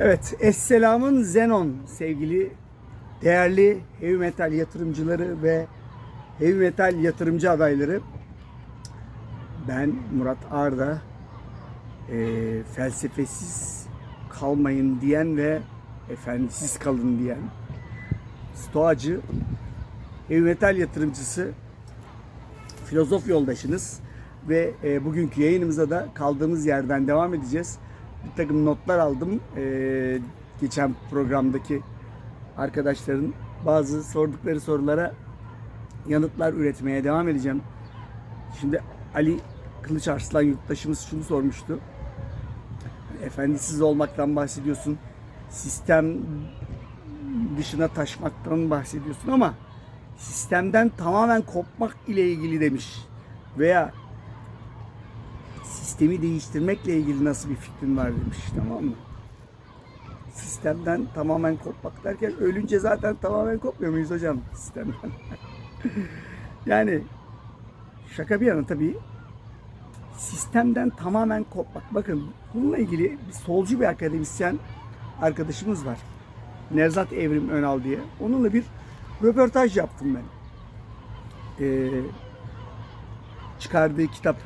Evet, Esselam'ın Zenon sevgili değerli heavy metal yatırımcıları ve heavy metal yatırımcı adayları. Ben Murat Arda. Eee, felsefesiz kalmayın diyen ve efendisiz kalın diyen stoacı, heavy metal yatırımcısı, filozof yoldaşınız ve e, bugünkü yayınımıza da kaldığımız yerden devam edeceğiz. Bir takım notlar aldım. E, geçen programdaki arkadaşların bazı sordukları sorulara yanıtlar üretmeye devam edeceğim. Şimdi Ali Kılıç Arslan yurttaşımız şunu sormuştu. Efendisiz olmaktan bahsediyorsun. Sistem dışına taşmaktan bahsediyorsun ama sistemden tamamen kopmak ile ilgili demiş. Veya sistemi değiştirmekle ilgili nasıl bir fikrin var demiş tamam mı? Sistemden tamamen kopmak derken ölünce zaten tamamen kopmuyor muyuz hocam sistemden? yani şaka bir yana tabii sistemden tamamen kopmak. Bakın bununla ilgili bir solcu bir akademisyen arkadaşımız var. Nevzat Evrim Önal diye. Onunla bir röportaj yaptım ben. Ee, çıkardığı kitap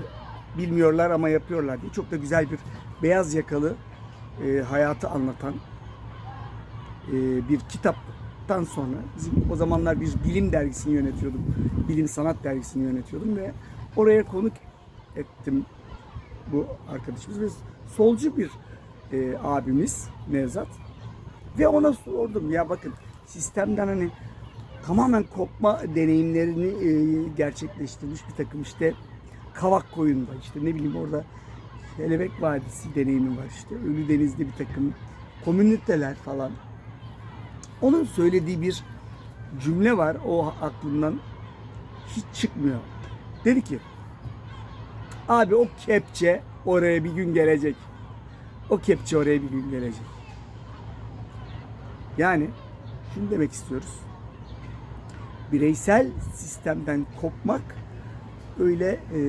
bilmiyorlar ama yapıyorlar diye çok da güzel bir beyaz yakalı e, hayatı anlatan e, bir kitaptan sonra bizim o zamanlar bir bilim dergisini yönetiyordum. Bilim sanat dergisini yönetiyordum ve oraya konuk ettim bu arkadaşımız ve solcu bir e, abimiz Nevzat ve ona sordum ya bakın sistemden hani tamamen kopma deneyimlerini e, gerçekleştirmiş bir takım işte Kavak koyunda işte ne bileyim orada Kelebek Vadisi deneyimi var işte Ölü Deniz'de bir takım komüniteler falan. Onun söylediği bir cümle var o aklımdan hiç çıkmıyor. Dedi ki abi o kepçe oraya bir gün gelecek. O kepçe oraya bir gün gelecek. Yani şunu demek istiyoruz. Bireysel sistemden kopmak öyle e,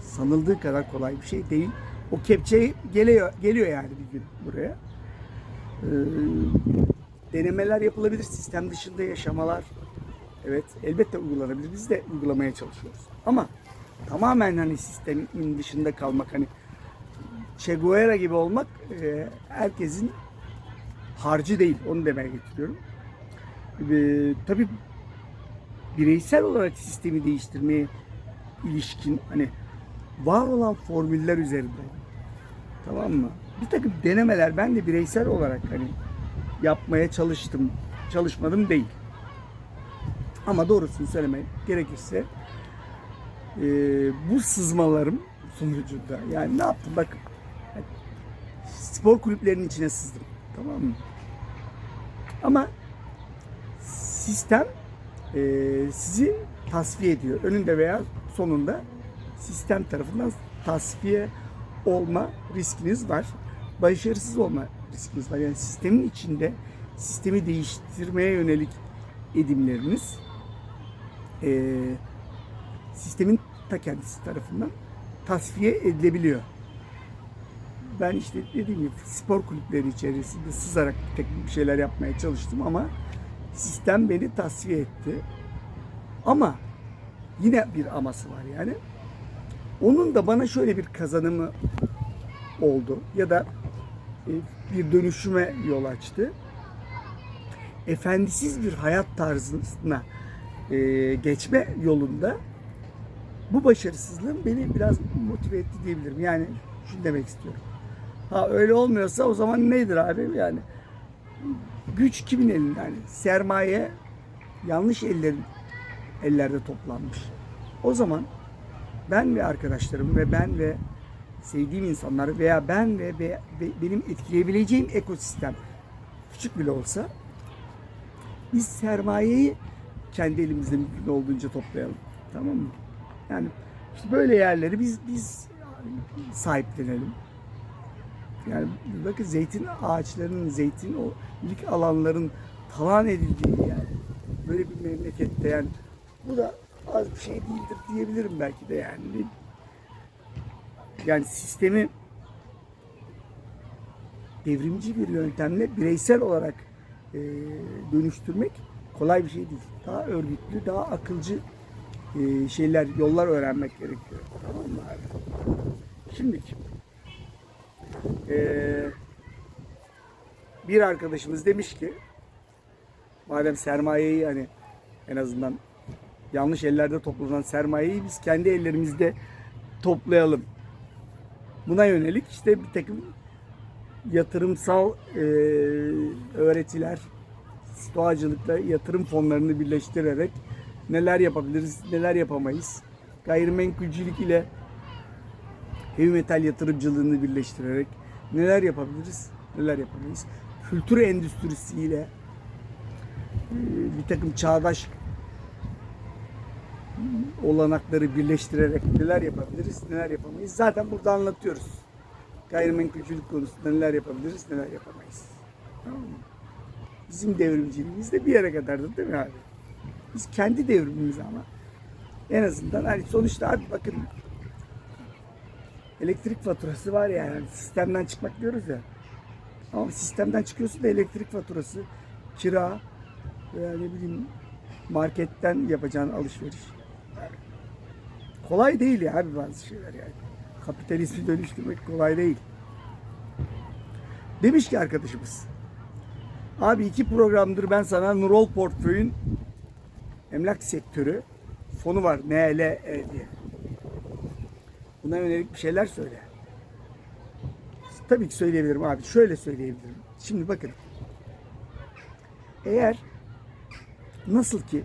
sanıldığı kadar kolay bir şey değil. O kepçe geliyor geliyor yani bir gün buraya. E, denemeler yapılabilir, sistem dışında yaşamalar. Evet, elbette uygulanabilir. Biz de uygulamaya çalışıyoruz. Ama tamamen hani sistemin dışında kalmak hani Che Guevara gibi olmak e, herkesin harcı değil. Onu demeye getiriyorum. E, tabii bireysel olarak sistemi değiştirmeye ilişkin hani var olan formüller üzerinde tamam mı? Bir takım denemeler ben de bireysel olarak hani yapmaya çalıştım. Çalışmadım değil. Ama doğrusunu söylemek gerekirse e, bu sızmalarım sonucunda yani ne yaptım yani spor kulüplerinin içine sızdım tamam mı? Ama sistem e, sizi tasfiye ediyor. Önünde veya sonunda sistem tarafından tasfiye olma riskiniz var. Başarısız olma riskiniz var. Yani sistemin içinde sistemi değiştirmeye yönelik edimleriniz e, sistemin ta kendisi tarafından tasfiye edilebiliyor. Ben işte dediğim gibi spor kulüpleri içerisinde sızarak tek bir şeyler yapmaya çalıştım ama sistem beni tasfiye etti. Ama yine bir aması var yani. Onun da bana şöyle bir kazanımı oldu ya da e, bir dönüşüme yol açtı. Efendisiz bir hayat tarzına e, geçme yolunda bu başarısızlığım beni biraz motive etti diyebilirim. Yani şunu demek istiyorum. Ha öyle olmuyorsa o zaman nedir abi? Yani güç kimin elinde? Yani sermaye yanlış ellerin ellerde toplanmış. O zaman ben ve arkadaşlarım ve ben ve sevdiğim insanlar veya ben ve, ve, ve benim etkileyebileceğim ekosistem küçük bile olsa biz sermayeyi kendi elimizde mümkün olduğunca toplayalım. Tamam mı? Yani işte böyle yerleri biz biz sahiplenelim. Yani bakın zeytin ağaçlarının, zeytin o lik alanların talan edildiği yani böyle bir memlekette yani bu da az bir şey değildir diyebilirim belki de yani. Yani sistemi devrimci bir yöntemle bireysel olarak e, dönüştürmek kolay bir şey değil. Daha örgütlü, daha akılcı e, şeyler, yollar öğrenmek gerekiyor. Tamam mı abi? Şimdi e, bir arkadaşımız demiş ki madem sermayeyi hani en azından yanlış ellerde toplanan sermayeyi biz kendi ellerimizde toplayalım. Buna yönelik işte bir takım yatırımsal e, öğretiler, doğacılıkla yatırım fonlarını birleştirerek neler yapabiliriz, neler yapamayız. Gayrimenkulcilik ile heavy metal yatırımcılığını birleştirerek neler yapabiliriz, neler yapamayız. Kültür endüstrisiyle e, bir takım çağdaş olanakları birleştirerek neler yapabiliriz, neler yapamayız. Zaten burada anlatıyoruz. Gayrimenkulcilik konusunda neler yapabiliriz, neler yapamayız. Tamam mı? Bizim devrimciliğimiz de bir yere kadardır değil mi abi? Biz kendi devrimimiz ama en azından hani sonuçta abi bakın elektrik faturası var ya yani sistemden çıkmak diyoruz ya. Ama sistemden çıkıyorsun da elektrik faturası, kira veya ne bileyim marketten yapacağın alışveriş. Kolay değil ya abi bazı şeyler yani. Kapitalizmi dönüştürmek kolay değil. Demiş ki arkadaşımız. Abi iki programdır ben sana Nurol Portföy'ün emlak sektörü fonu var NLE diye. Buna yönelik bir şeyler söyle. Tabii ki söyleyebilirim abi. Şöyle söyleyebilirim. Şimdi bakın. Eğer nasıl ki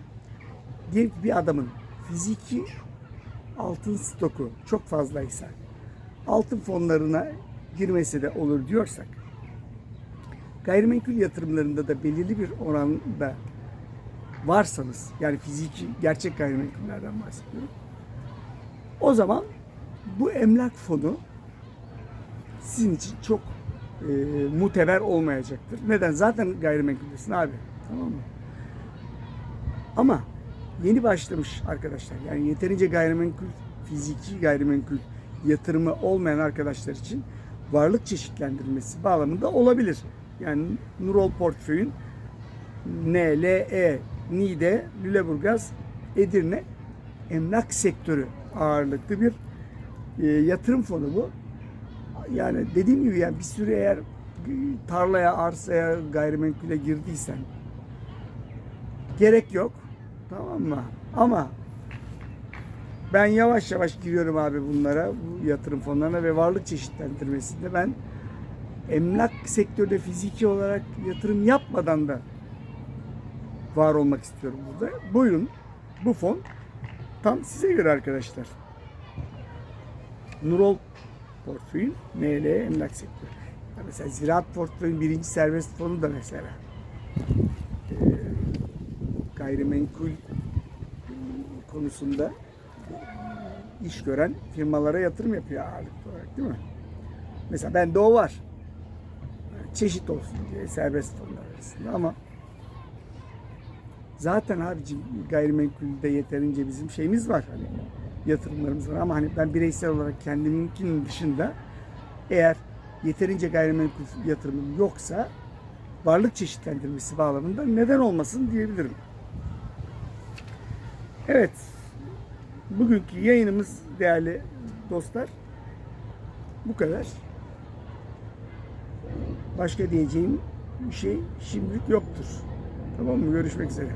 bir adamın fiziki altın stoku çok fazlaysa altın fonlarına girmesi de olur diyorsak gayrimenkul yatırımlarında da belirli bir oranda varsanız yani fiziki gerçek gayrimenkullerden bahsediyorum. O zaman bu emlak fonu sizin için çok e, muteber olmayacaktır. Neden? Zaten gayrimenkuldesin abi. Tamam mı? Ama yeni başlamış arkadaşlar. Yani yeterince gayrimenkul, fiziki gayrimenkul yatırımı olmayan arkadaşlar için varlık çeşitlendirilmesi bağlamında olabilir. Yani Nurol Portföy'ün NLE, Niğde, Lüleburgaz, Edirne emlak sektörü ağırlıklı bir e, yatırım fonu bu. Yani dediğim gibi yani bir sürü eğer tarlaya, arsaya, gayrimenkule girdiysen gerek yok. Tamam mı? Ama ben yavaş yavaş giriyorum abi bunlara, bu yatırım fonlarına ve varlık çeşitlendirmesinde ben emlak sektörde fiziki olarak yatırım yapmadan da var olmak istiyorum burada. Buyurun bu fon tam size göre arkadaşlar. Nurol portföyün ML emlak sektörü. Mesela ziraat portföyün birinci serbest fonu da mesela e, gayrimenkul konusunda iş gören firmalara yatırım yapıyor ağırlıklı olarak değil mi? Mesela bende o var. Çeşit olsun diye serbest fonlar arasında ama zaten abicim gayrimenkulde yeterince bizim şeyimiz var hani yatırımlarımız var ama hani ben bireysel olarak kendiminkinin dışında eğer yeterince gayrimenkul yatırımım yoksa varlık çeşitlendirmesi bağlamında neden olmasın diyebilirim. Evet. Bugünkü yayınımız değerli dostlar bu kadar. Başka diyeceğim bir şey şimdilik yoktur. Tamam mı? Görüşmek üzere.